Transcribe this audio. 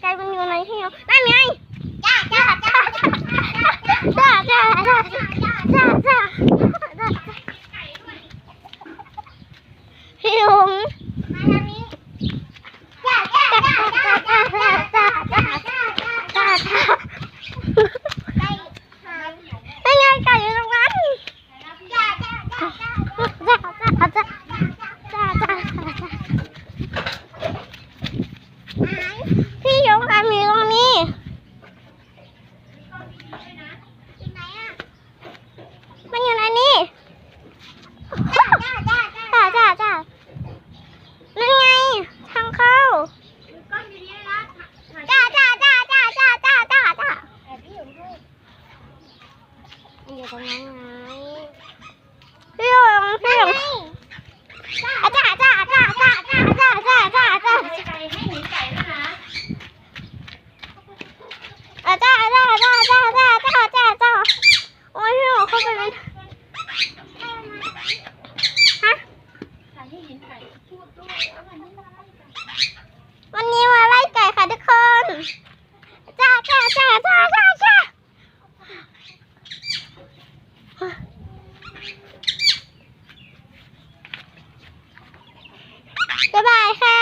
ไก่มันอยู่ไหนพี่นั่นไงจ้าจ้าจ้าจ้าจ้าจ้า มันอยู่ตรงนั้นไงพี่ยงพี่ยงจ้าจ้าจ้าจ้าจ้าจ้าจ้าจ้าจ้าไก่ให้หนีไก่นะคะอะจ้าจ้าจ้าจ้าจ้าจ้าจ้าจ้าโอ้ยพี่หมอเข้าไปเลยฮะไก่ให้เห็นไก่พูดด้วยแล้ววันนี้มาไล่ไก่วัน 拜拜嗨。